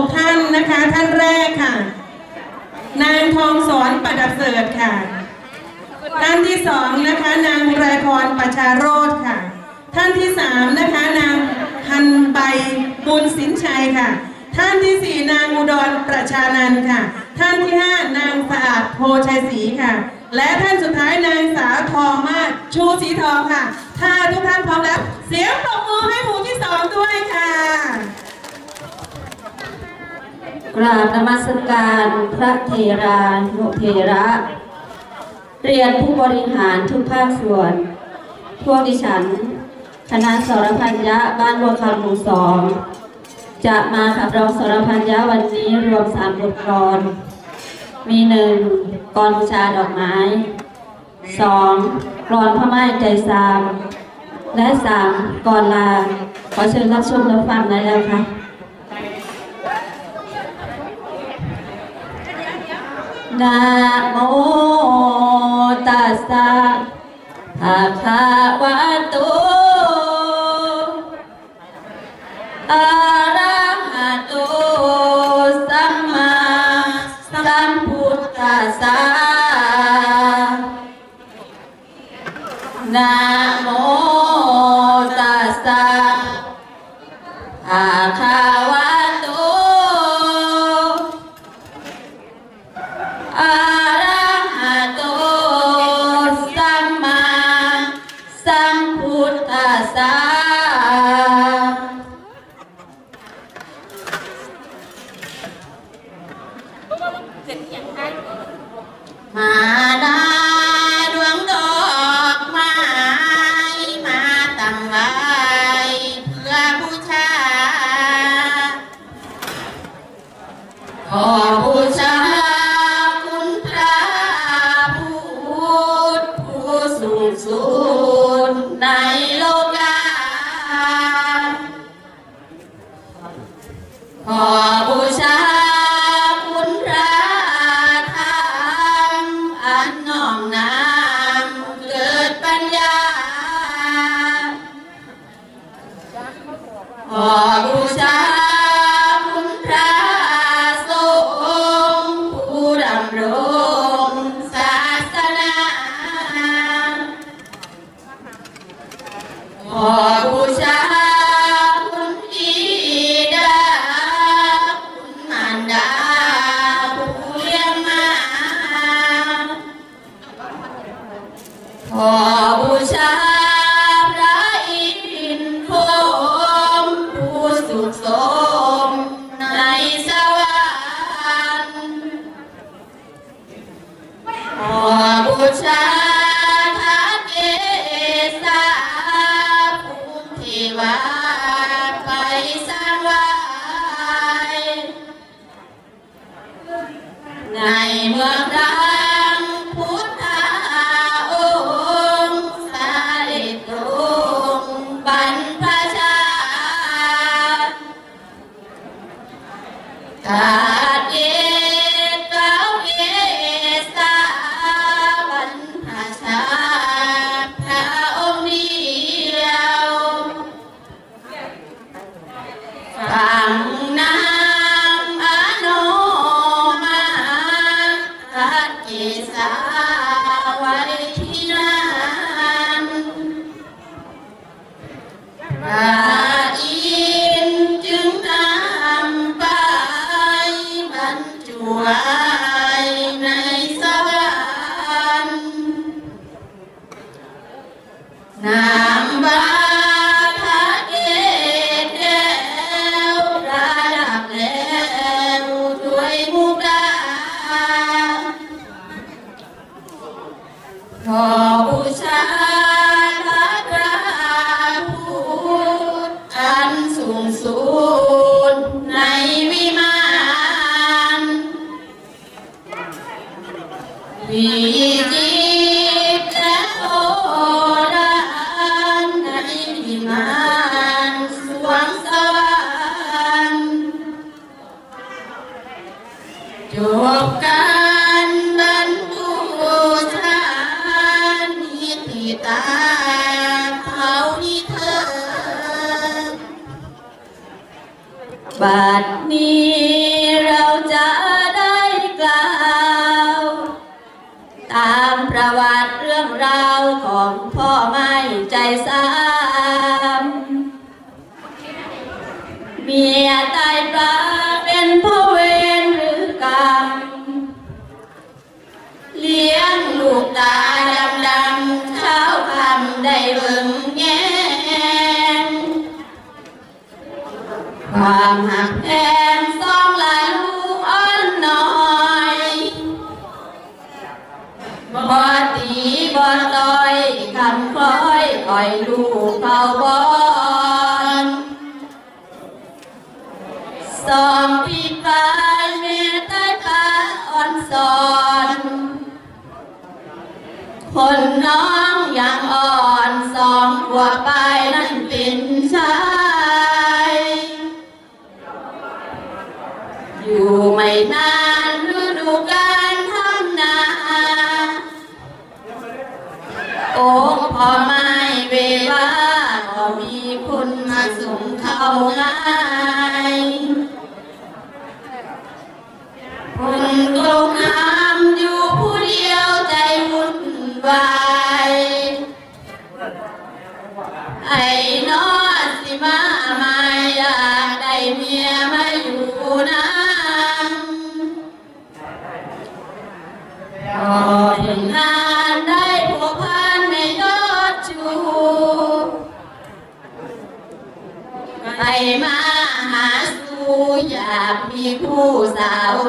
กท่านนะคะ ท่านแรกค่ะ นางทองสอนประดับเสริฐค่ะ ท่านที่สองนะคะ นางไรพรประชาโรธค่ะ ท่านที่สามนะคะ นางฮันใบบุญสินชัยค่ะ ท่านที่สี่นางอุดรประชานันค่ะ ท่านที่ห้านางสะอาดโพชัยศรีค่ะ และท่านสุดท้ายนางสาวทองมาศชูสีทองค่ะ ถ้าทุกท่านพร้อมแล้ว เสียงปรบมือให้หมู่ที่สองด้วยค่ะ กราบนมัสการพระเทรานุเทระ เรียนผู้บริหารทุกภาคส่วน พวกดิฉัน คณะสรพัญญะบ้านบัวคำหมู่สองจะมาขับร้องสรพัญญะวันนี้รวมสามบทกลอนมีหนึ่งกลอนบูชาดอกไม้สองกลอนพระไม้ใจซามและสามกลอนลา ขอเชิญรับชมรับฟังได้แล้วค่ะ นะโมตัสสะภะคะวะโตอะระหะโตสัมมาสัมพุทธัสสะนะ ขอบูชา ข บัดนี้เราจะได้กล่าว ตามประวัติเรื่องราวของพ่อไม่ใจสามเมียตายปลาเป็นพ่อเวรหรือกรรม เลี้ยงลูกตาดำดำเช้าคำได้เบิ่งแงง ความหักแพงสองหลานลูกอ่อนน้อยบ่ตีบ่ต่อยคำคล้อยคอยลูกเขาบอนสองปีปลายเมียใต้าอ่อนสอนคนน้องยังอ่อนสองขวไปนั่นเป็นชา อยู่ไม่นานฤดูกา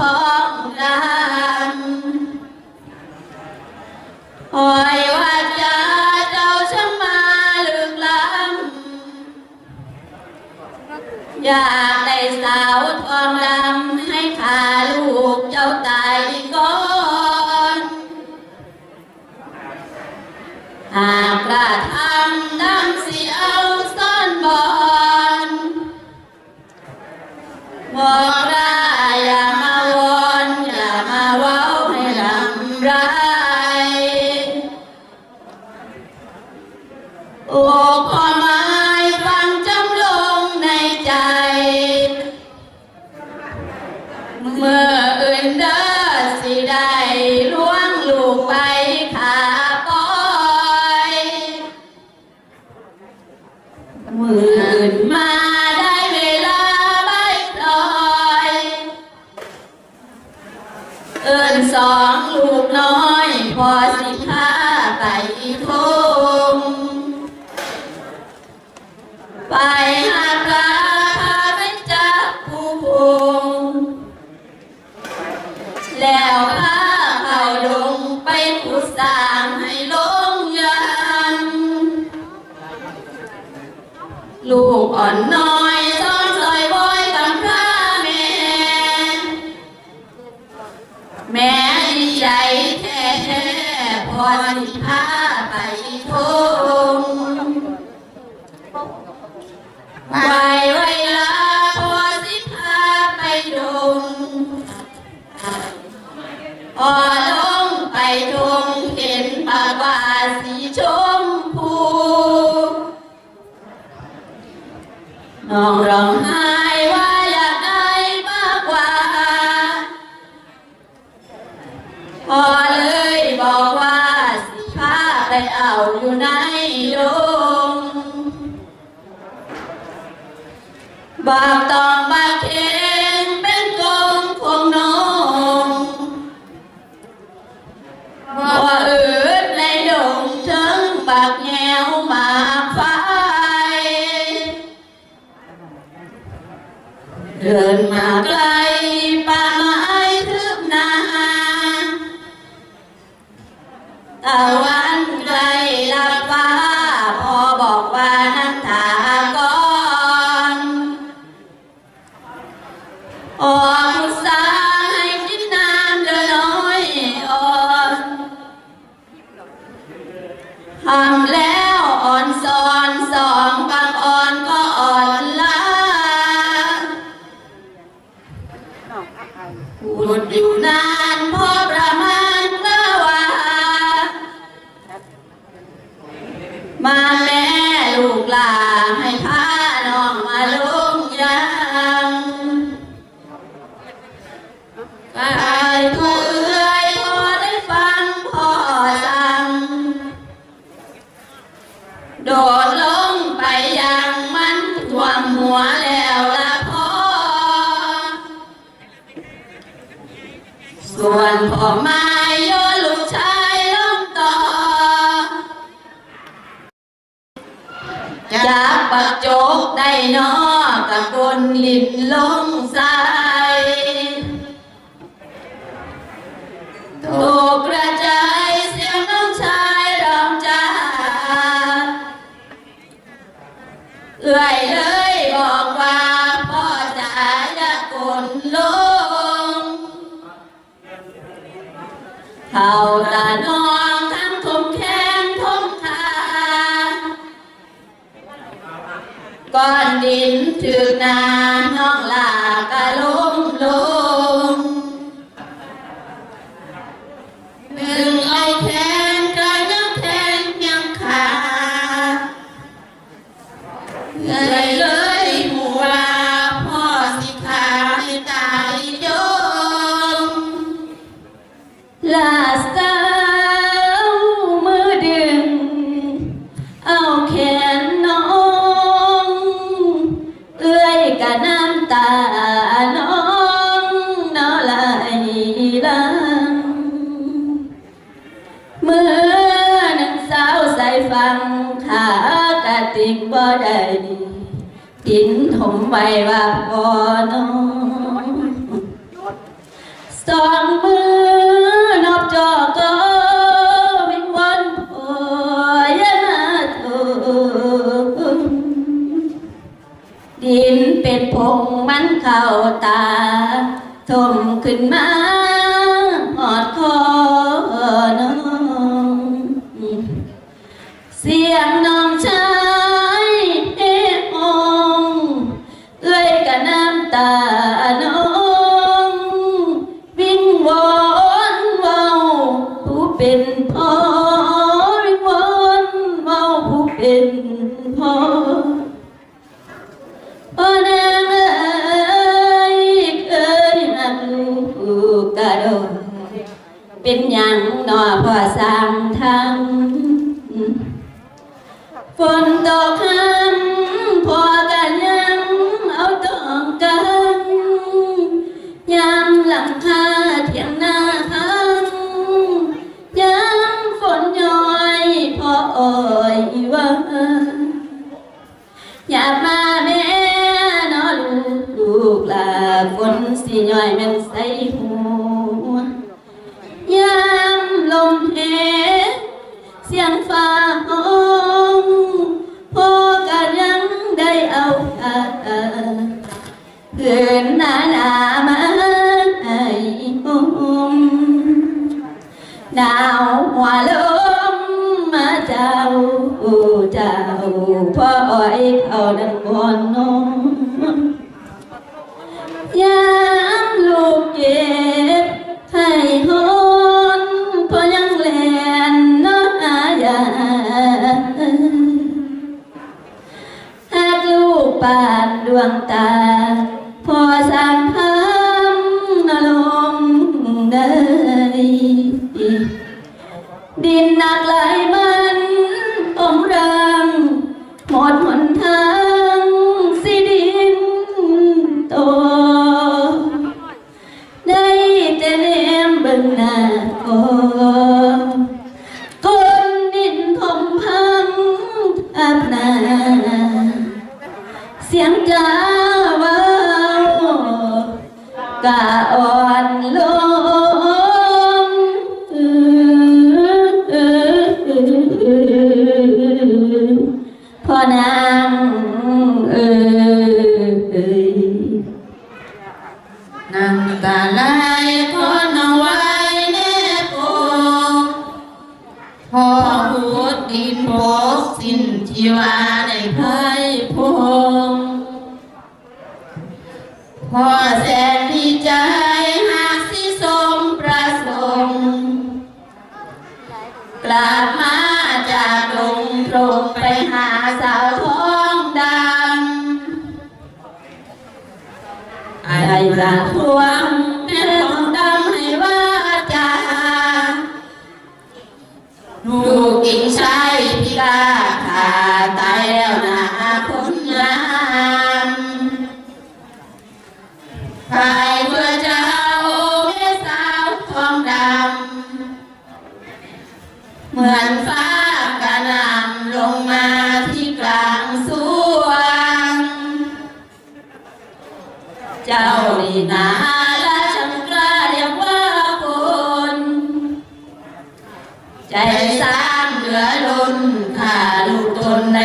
ท้องดำคอยว่าจะเจ้าช่างมาลึกล้ำอยากได้สาวทองดำให้ขาลูกเจ้าตายก่อนหากกระทำดำสิเอาซ่อนบอนบอก ลูกอ่อนน้อ น้องร้องไห้ว่าอยากได้มากกว่า พอเลยบอกว่าสิพาไปเอาอยู่ในดงบากตอ ไกลป่าไม้ทึบนาตะวันไกลลับฟ้า พอบอกว่านั่งถาก่อน งพ่อมาโยลูกชายลงต่อจากปักโจกได้นอกตะกนลินลงสา เขาตาน้องทั้งทมแขนทุ่มขาก้อนดินถือนาน้องลา มือนังสาวใส่ฟังขากะติกบ่ได้ตินถมไว้ว่าพอน้องสองมือนอบจอก็วิ่งวนพอยาทุดินเป็นพงมันเข้าตาทมขึ้นมาหอดคอน้อง อย่ามาแม่นอลูกลูกลาฝนสิย่อยแม่นใส่หู luang ta 哎呀，你咋哭啊？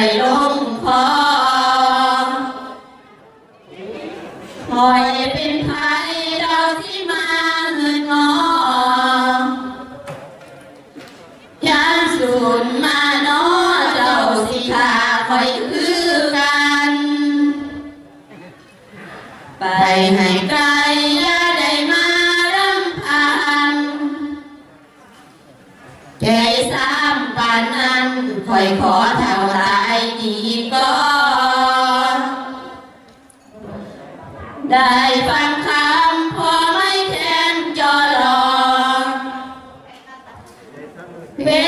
ใจลงคอคอยเป็นไทยเราที่มาเงินงอยามสูนมาน้อเจ้าสิพาคอยคือกัน ไปให้ไกลอย่าได้มาลำพันใจสามปานนั้นคอยขอ Where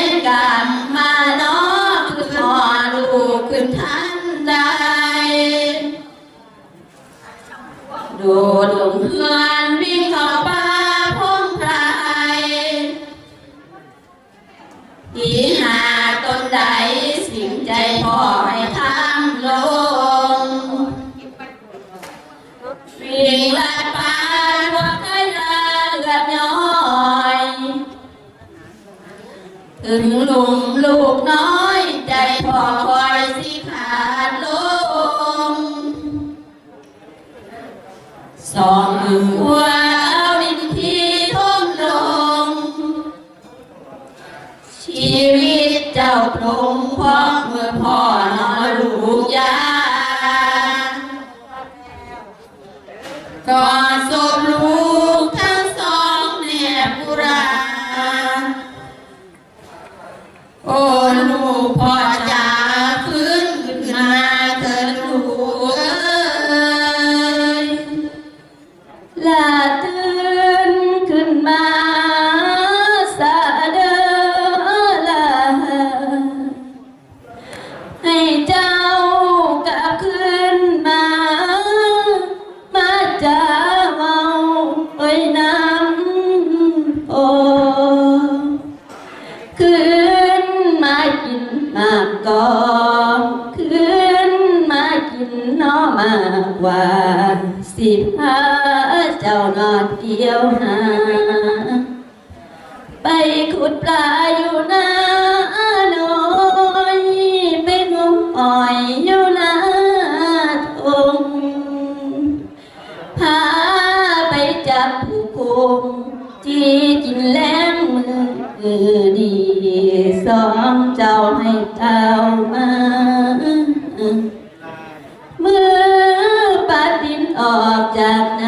ท้องเมื่อพ่อนอนลูกยาก่ มาเมื่อปาตินออกจาก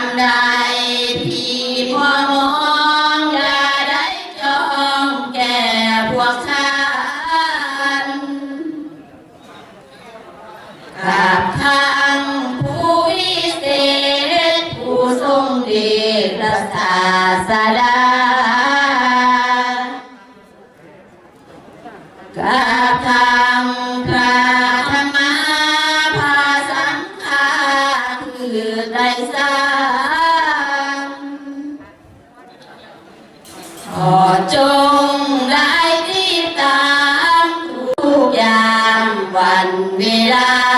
ันดา วั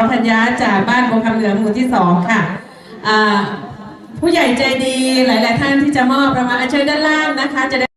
รพัญญาจากบ้านบงคำเหลืองหมู่ที่สองค่ะผู้ใหญ่ใจดีหลาย ๆ ท่านที่จะมอบประมาณอัญเชิญด้านล่างนะคะจะได้